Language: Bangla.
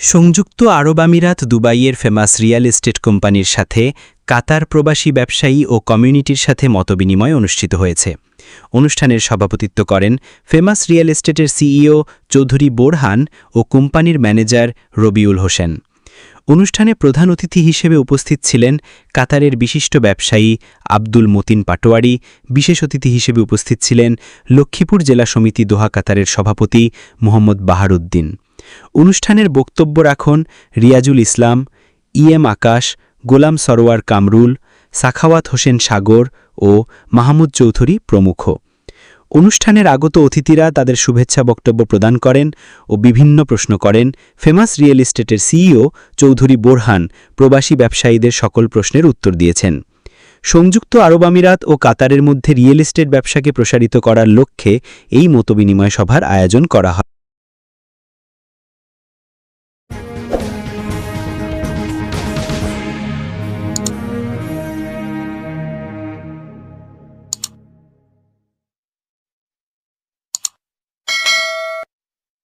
সংযুক্ত আরব আমিরাত দুবাইয়ের ফেমাস রিয়েল এস্টেট কোম্পানির সাথে কাতার প্রবাসী ব্যবসায়ী ও কমিউনিটির সাথে মতবিনিময় অনুষ্ঠিত হয়েছে। অনুষ্ঠানের সভাপতিত্ব করেন ফেমাস রিয়েল এস্টেটের সিইও চৌধুরী বোরহান ও কোম্পানির ম্যানেজার রবিউল হোসেন। অনুষ্ঠানে প্রধান অতিথি হিসেবে উপস্থিত ছিলেন কাতারের বিশিষ্ট ব্যবসায়ী আব্দুল মতিন পাটোয়ারি, বিশেষ অতিথি হিসেবে উপস্থিত ছিলেন লক্ষ্মীপুর জেলা সমিতি দোহা কাতারের সভাপতি মোহাম্মদ বাহারুদ্দিন। অনুষ্ঠানের বক্তব্য রাখন রিয়াজুল ইসলাম, ইএম আকাশ, গোলাম সরোয়ার কামরুল, সাখাওয়াত হোসেন সাগর ও মাহমুদ চৌধুরী প্রমুখ। অনুষ্ঠানের আগত অতিথিরা তাদের শুভেচ্ছা বক্তব্য প্রদান করেন ও বিভিন্ন প্রশ্ন করেন ফেমাস রিয়েল এস্টেটের সিইও চৌধুরী বোরহান প্রবাসী ব্যবসায়ীদের সকল প্রশ্নের উত্তর দিয়েছেন। সংযুক্ত আরব আমিরাত ও কাতারের মধ্যে রিয়েল এস্টেট ব্যবসাকে প্রসারিত করার লক্ষ্যে এই মতবিনিময় সভার আয়োজন করা হয়।